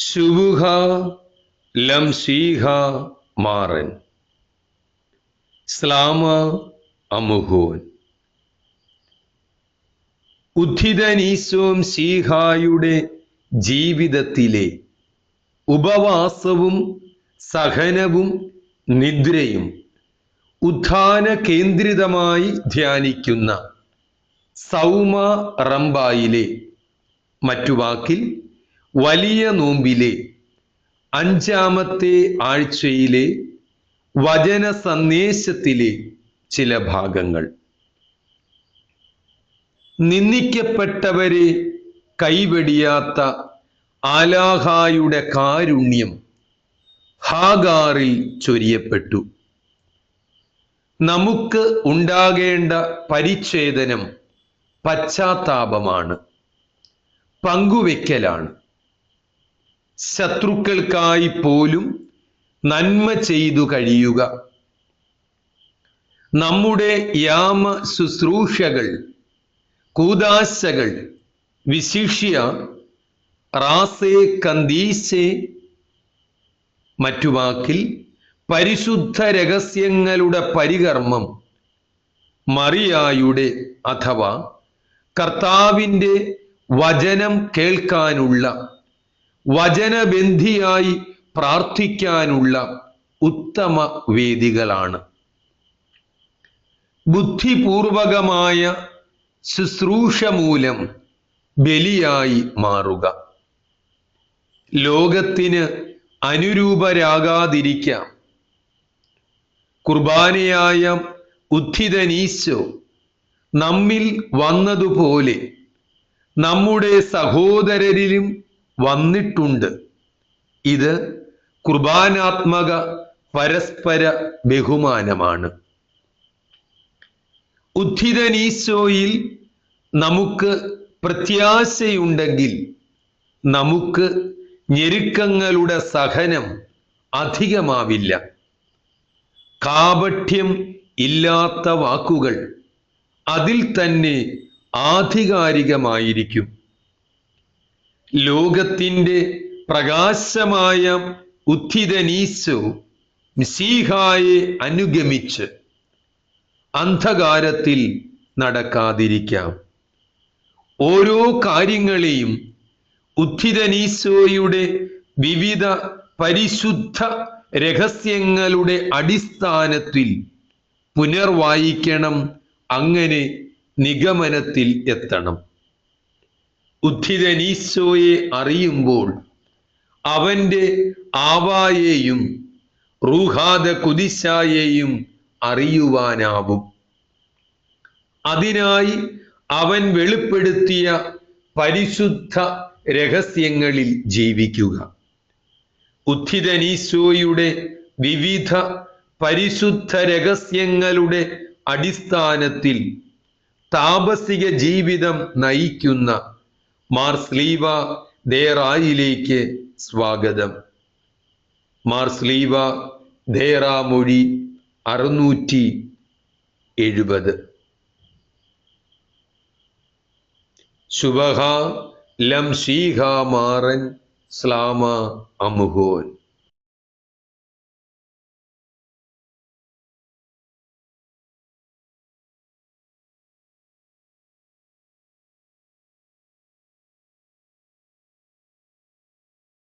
ശുഭുഹ ലം സീഹ മാറൻ. സ്ലാമ അമുഹോൻ. ഉദ്ധിതനീശോം സീഹായുടെ ജീവിതത്തിലെ ഉപവാസവും സഹനവും നിദ്രയും ഉത്ഥാന കേന്ദ്രിതമായി ധ്യാനിക്കുന്ന സൗമ റംബായിലെ മറ്റു വാക്കിൽ വലിയ നോമ്പിലെ അഞ്ചാമത്തെ ആഴ്ചയിലെ വചന സന്ദേശത്തിലെ ചില ഭാഗങ്ങൾ. നിന്ദിക്കപ്പെട്ടവരെ കൈവെടിയാത്ത ആലാഹായുടെ കാരുണ്യം ഹാഗാറിൽ ചൊരിയപ്പെട്ടു. നമുക്ക് ഉണ്ടാകേണ്ട പരിച്ഛേദനം പശ്ചാത്താപമാണ് പങ്കുവെക്കലാണ്. ശത്രുക്കൾക്കായി പോലും നന്മ ചെയ്തു കഴിയുക. നമ്മുടെ യാമ ശുശ്രൂഷകൾ കൂതാശകൾ വിശിഷ്യ റാസേ കന്തീശെ മറ്റു വാക്കിൽ പരിശുദ്ധ രഹസ്യങ്ങളുടെ പരികർമ്മം മറിയായുടെ അഥവാ കർത്താവിന്റെ വചനം കേൾക്കാനുള്ള വചനബന്ധിയായി പ്രാർത്ഥിക്കാനുള്ള ഉത്തമ വേദികളാണ്. ബുദ്ധിപൂർവകമായ ശുശ്രൂഷ മൂലം ബലിയായി മാറുക. ലോകത്തിന് അനുരൂപരാകാതിരിക്കാം. കുർബാനയായ ഉദ്ധിതനീശോ നമ്മിൽ വന്നതുപോലെ നമ്മുടെ സഹോദരരിലും വന്നിട്ടുണ്ട്. ഇത് കുർബാനാത്മക പരസ്പര ബഹുമാനമാണ്. ഉദ്ധിതനീശോയിൽ നമുക്ക് പ്രത്യാശയുണ്ടെങ്കിൽ നമുക്ക് ഞെരുക്കങ്ങളുടെ സഹനം അധികമാവില്ല. കാപഠ്യം ഇല്ലാത്ത വാക്കുകൾ അതിൽ തന്നെ ആധികാരികമായിരിക്കും. ലോകത്തിന്റെ പ്രകാശമായ ഉദ്ധിതനീശോ മിസീഹായെ അനുഗമിച്ച് അന്ധകാരത്തിൽ നടക്കാതിരിക്കാം. ഓരോ കാര്യങ്ങളെയും ഉദ്ധിതനീശോയുടെ വിവിധ പരിശുദ്ധ രഹസ്യങ്ങളുടെ അടിസ്ഥാനത്തിൽ പുനർവായിക്കണം അങ്ങനെ നിഗമനത്തിൽ എത്തണം. ഉദ്ധിതനീശോയെ അറിയുമ്പോൾ അവന്റെ ആവായേയും റൂഹാദ കുതിശായെയും അറിയുവാനാവും. അതിനായി അവൻ വെളിപ്പെടുത്തിയ പരിശുദ്ധ രഹസ്യങ്ങളിൽ ജീവിക്കുക. ഉദ്ധിതനീശോയുടെ വിവിധ പരിശുദ്ധ രഹസ്യങ്ങളുടെ അടിസ്ഥാനത്തിൽ താപസിക ജീവിതം നയിക്കുന്ന മാർ സ്ലീവ ദേറായിലേക്ക് സ്വാഗതം. മാർ സ്ലീവ ദേറാമൊഴി അറുന്നൂറ്റി എഴുപത്. ശുഭഹ ലം ഷീഹ മാറൻ സ്ലാമ അമുഹോൻ.